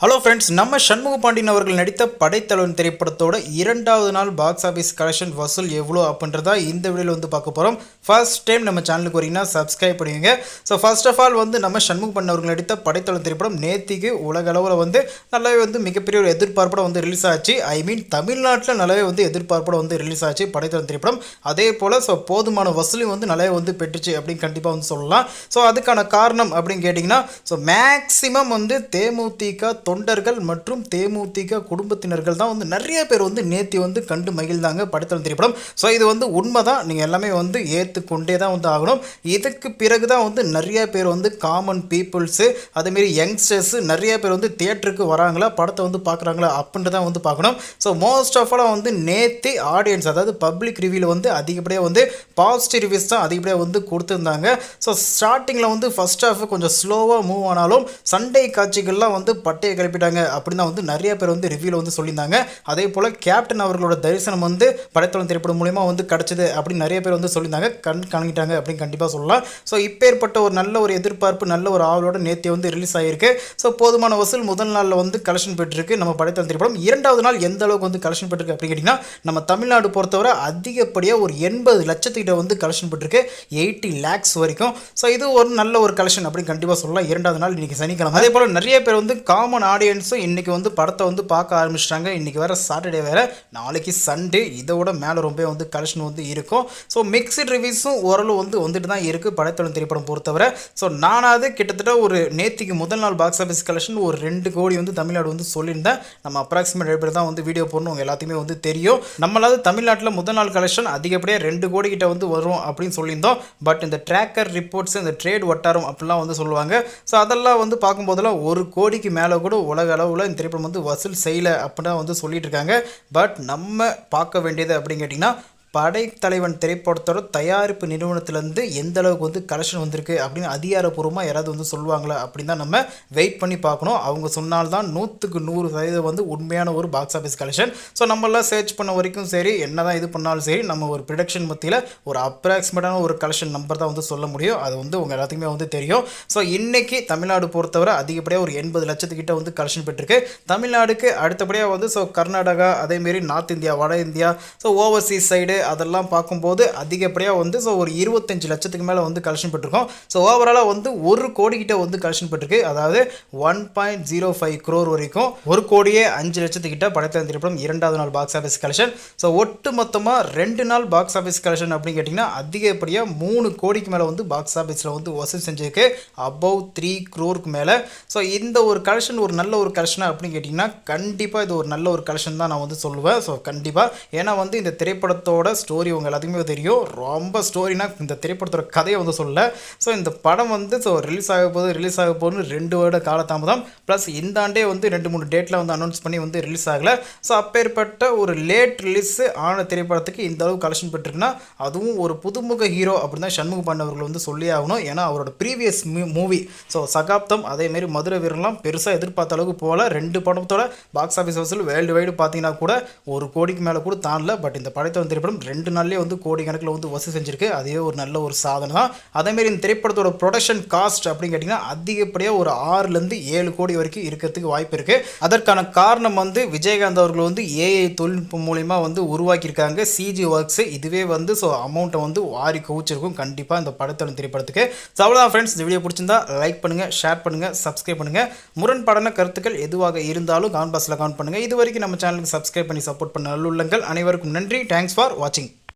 Hello friends நம்ம சண்முக பாண்டியன் அவர்கள் நடித்த படைத்தலைவன் திரைப்படத்தோட இரண்டாவது நாள் பாக்ஸ் ஆஃபீஸ் கலெக்ஷன் வசூல் எவ்வளோ அப்படின்றதா இந்த வீடியோவில் வந்து பார்க்க போகிறோம் ஃபர்ஸ்ட் டைம் நம்ம சேனலுக்கு வரீங்கன்னா சப்ஸ்கிரைப் பண்ணுவீங்க ஸோ ஃபர்ஸ்ட் ஆஃப் ஆல் வந்து நம்ம சண்முக பாண்டியன் அவர்கள் நடித்த படைத்தலைவன் திரைப்படம் நேத்திக்கு உலக அளவில் வந்து நல்லாவே வந்து மிகப்பெரிய ஒரு எதிர்பார்ப்போட வந்து ரிலீஸ் ஆச்சு. ஐ மீன் தமிழ்நாட்டில் நல்லாவே வந்து எதிர்பார்ப்போட வந்து ரிலீஸ் ஆச்சு படைத்தலைவன் திரைப்படம். அதே போல் ஸோ போதுமான வசூலையும் வந்து நல்லாவே வந்து பெற்றுச்சு அப்படின்னு கண்டிப்பாக வந்து சொல்லலாம். ஸோ அதுக்கான காரணம் அப்படின்னு கேட்டிங்கன்னா ஸோ மேக்ஸிமம் வந்து தேமுதிக தொண்டர்கள் மற்றும் தேமுதிக குடும்பத்தினர்கள் தான் வந்து நிறைய பேர் வந்து நேத்தி வந்து கண்டு மகிழ்ந்தாங்க படத்தில் திரைப்படம் ஸோ இது வந்து உண்மை தான் நீங்கள் எல்லாமே வந்து ஏற்றுக்கொண்டே தான் வந்து ஆகணும். இதுக்கு பிறகு தான் வந்து நிறைய பேர் வந்து காமன் பீப்புள்ஸு அதேமாரி யங்ஸ்டர்ஸ் நிறைய பேர் வந்து தியேட்டருக்கு வராங்களா படத்தை வந்து பார்க்குறாங்களா அப்படின்ட்டு தான் வந்து பார்க்கணும். ஸோ மோஸ்ட் ஆஃப் ஆலாக வந்து நேத்தி ஆடியன்ஸ் அதாவது பப்ளிக் ரிவியூவில் வந்து அதிகப்படியாக வந்து பாசிட்டிவ் ரிவ்யூஸ் தான் அதிகப்படியாக வந்து கொடுத்துருந்தாங்க. ஸோ ஸ்டார்டிங்கில் வந்து ஃபர்ஸ்ட் ஹாஃப் கொஞ்சம் ஸ்லோவாக மூவ் ஆனாலும் சண்டே காட்சிகள்லாம் வந்து பட்டையை கிளப்பிட்டாங்க அப்படின்னு தான் வந்து நிறைய பேர் வந்து ரிவ்யூவில் வந்து சொல்லியிருந்தாங்க. அதே போல் கேப்டன் அவர்களோட தரிசனம் வந்து படைத்தளம் திரைப்படம் மூலிமா வந்து கிடச்சிது அப்படின்னு நிறைய பேர் வந்து சொல்லியிருந்தாங்க. கண் காணிட்டாங்க அப்படின்னு கண்டிப்பாக சொல்லலாம். ஸோ இப்பேற்பட்ட ஒரு நல்ல ஒரு எதிர்பார்ப்பு நல்ல ஒரு ஆவலோட நேற்று வந்து ரிலீஸ் ஆகிருக்கு ஸோ போதுமான வசூல் முதல் நாளில் வந்து கலெக்ஷன் பெற்றிருக்கு. நம்ம படைத்தளம் திரைப்படம் இரண்டாவது நாள் எந்த அளவுக்கு வந்து கலெக்ஷன் பெற்றிருக்கு அப்படின்னு கேட்டிங்கன்னா நம்ம தமிழ்நாடு பொறுத்தவரை அதிகப்படியாக ஒரு எண்பது லட்சத்துக்கிட்ட வந்து கலெக்ஷன் பெற்றிருக்கு. எயிட்டி லேக்ஸ் வரைக்கும். ஸோ இது ஒரு நல்ல ஒரு கலெக்ஷன் அப்படின்னு கண்டிப்பாக சொல்லலாம். இரண்டாவது நாள் இன்னைக்கு சனிக்கிழமை. அதே போல் நிறைய பேர் வந்து காமன் ஆடியன்ஸும் இன்னைக்கு வந்து படத்தை வந்து பார்க்க ஆரம்பிச்சிட்டாங்க. இன்னைக்கு வேறு சாட்டர்டே வேற. நாளைக்கு சண்டே இதோட மேலே ரொம்ப வந்து கலெக்ஷன் வந்து இருக்கும். ஸோ மிக்சட் ரிவ்யூஸும் ஓரளவு வந்து வந்துட்டு தான் இருக்குது படைத்தளம் திரைப்படம் பொறுத்தவரை. ஸோ நானாவது கிட்டத்தட்ட ஒரு நேத்திக்கு முதல் நாள் பாக்ஸ் ஆஃபீஸ் கலெக்ஷன் ஒரு ரெண்டு கோடி வந்து தமிழ்நாடு வந்து சொல்லியிருந்தேன். நம்ம அப்ராக்சிமேட் எப்படி தான் வந்து வீடியோ போடணும். எல்லாத்தையுமே வந்து தெரியும். நம்மளாவது தமிழ்நாட்டில் முதல் நாள் கலெக்ஷன் அதிகப்படியாக ரெண்டு கோடி கிட்ட வந்து வரும் அப்படின்னு சொல்லியிருந்தோம். பட் இந்த ட்ராக்கர் ரிப்போர்ட்ஸ் இந்த ட்ரேட் வட்டாரம் அப்படிலாம் வந்து சொல்லுவாங்க. ஸோ அதெல்லாம் வந்து பார்க்கும்போதெல்லாம் ஒரு கோடிக்கு மேலே கூட உலக அளவில் இந்த திரைப்படம் வந்து வசூல் செய்யலை அப்படின்னா வந்து சொல்லிட்டு இருக்காங்க. பட் நம்ம பார்க்க வேண்டியது அப்படின்னு கேட்டிங்கன்னா படைத்தலைவன் திரைப்படத்தோட தயாரிப்பு நிறுவனத்திலேருந்து எந்த அளவுக்கு வந்து கலெக்ஷன் வந்திருக்கு அப்படின்னு அதிகாரப்பூர்வமாக யாராவது வந்து சொல்லுவாங்களா அப்படின்னு தான் நம்ம வெயிட் பண்ணி பார்க்கணும். அவங்க சொன்னால்தான் நூற்றுக்கு நூறு சதவீதம் வந்து உண்மையான ஒரு பாக்ஸ் ஆஃபீஸ் கலெக்ஷன் ஸோ நம்மளாம் சர்ச் பண்ண வரைக்கும் சரி என்ன தான் இது பண்ணாலும் சரி நம்ம ஒரு ப்ரிடக்ஷன் மத்தியில் ஒரு அப்ராக்சிமேட்டான ஒரு கலெக்ஷன் நம்பர் தான் வந்து சொல்ல முடியும். அது வந்து உங்கள் எல்லாத்துக்குமே வந்து தெரியும். ஸோ இன்றைக்கி தமிழ்நாடு பொறுத்தவரை அதிகப்படியாக ஒரு எண்பது லட்சத்துக்கிட்ட வந்து கலெக்ஷன் பெற்றிருக்கு. தமிழ்நாடுக்கு அடுத்தபடியாக வந்து ஸோ கர்நாடகா அதேமாரி நார்த் இந்தியா வட இந்தியா ஸோ ஓவர்சீஸ் சைடு அதெல்லாம் பார்க்கும்போது அதிகப்படியாக வந்து ஸோ ஒரு இருபத்தஞ்சு லட்சத்துக்கு மேலே வந்து கலெக்ஷன் பெற்றிருக்கோம். ஸோ ஓவராலாக வந்து ஒரு கோடிக்கிட்ட வந்து கலெக்ஷன் பெற்றிருக்கு. அதாவது one point zero five crore வரைக்கும் ஒரு கோடியே அஞ்சு லட்சத்துக்கிட்ட படத்தை திரைப்படம் இரண்டாவது நாள் பாக்ஸ் ஆஃபீஸ் கலெக்ஷன் ஸோ ஒட்டு மொத்தமாக ரெண்டு நாள் பாக்ஸ் ஆஃபீஸ் கலெக்ஷன் அப்படின்னு கேட்டிங்கன்னா அதிகப்படியாக மூணு கோடிக்கு மேலே வந்து பாக்ஸ் ஆஃபீஸில் வந்து வசூல் செஞ்சிருக்கு. அபவ் த்ரீ க்ரோருக்கு மேலே. ஸோ இந்த ஒரு கலெக்ஷன் ஒரு நல்ல ஒரு கலெக்ஷனாக அப்படின்னு கேட்டிங்கன்னா கண்டிப்பாக இது ஒரு நல்ல ஒரு கலெக்ஷன் தான் நான் வந்து சொல்லுவேன். ஸோ கண்டிப்பாக ஏன்னா வந்து இந்த திரைப்படத்தோட ஸ்டோரி உங்கள் எல்லாத்துக்குமே தெரியும். ரொம்ப ஸ்டோரினா இந்த திரைப்படத்தோட கதையை வந்து சொல்லல. ஸோ இந்த படம் வந்து ஸோ ரிலீஸ் ஆக போகுது ரிலீஸ் ஆக போகுதுன்னு ரெண்டு வருட காலதாமதம். ப்ளஸ் இந்த ஆண்டே வந்து ரெண்டு மூணு டேட்டில் வந்து அனௌன்ஸ் பண்ணி வந்து ரிலீஸ் ஆகலை. ஸோ அப்பேற்பட்ட ஒரு லேட் ரிலீஸ் ஆன திரைப்படத்துக்கு இந்த அளவு கலெக்ஷன் பெற்றுருக்குன்னா அதுவும் ஒரு புதுமுக ஹீரோ அப்படின்னு தான் சண்முக பாண்டவர்கள் வந்து சொல்லி ஆகணும். ஏன்னா அவரோட ப்ரீவியஸ் மூவி ஸோ சகாப்தம் அதேமாரி மதுரை வீரர்லாம் பெருசாக எதிர்பார்த்த அளவுக்கு போகல. ரெண்டு படத்தோட பாக்ஸ் ஆஃபீஸ் வசூல் வேர்ல்டு வைடு பார்த்தீங்கன்னா கூட ஒரு கோடிக்கு மேலே கூட தாண்டல. பட் இந்த படத்தை வந்து திரைப்படம் ரெண்டு நாள்லேயே வந்து கோடி கணக்கில் வந்து வசூல் செஞ்சிருக்கு. அதே ஒரு நல்ல ஒரு சாதனை தான். அதேமாரி இந்த திரைப்படத்தோட ப்ரொடக்ஷன் காஸ்ட் அப்படின்னு கேட்டிங்கன்னா அதிகப்படியாக ஒரு ஆறுலேருந்து ஏழு கோடி வரைக்கும் இருக்கிறதுக்கு வாய்ப்பு இருக்குது அதற்கான காரணம் வந்து விஜயகாந்த் அவர்கள் வந்து ஏஐ தொழில்நுட்பம் மூலயமா வந்து உருவாக்கியிருக்காங்க. சிஜி ஒர்க்ஸ் இதுவே வந்து ஸோ அமௌண்ட்டை வந்து வாரி குவிச்சிருக்கும். கண்டிப்பாக இந்த படத்தோட திரைப்படத்துக்கு. ஸோ அவ்வளோதான் ஃப்ரெண்ட்ஸ் இந்த வீடியோ பிடிச்சிருந்தா லைக் பண்ணுங்கள் ஷேர் பண்ணுங்கள் சப்ஸ்கிரைப் பண்ணுங்கள் முரண்பாடான கருத்துக்கள் எதுவாக இருந்தாலும் கான் பாஸில் கவுண்ட் பண்ணுங்கள் இது வரைக்கும் நம்ம சேனலுக்கு சப்ஸ்கிரைப் பண்ணி சப்போர்ட் பண்ண நல்லுள்ளங்கள் அனைவருக்கும் நன்றி. Thanks for watching.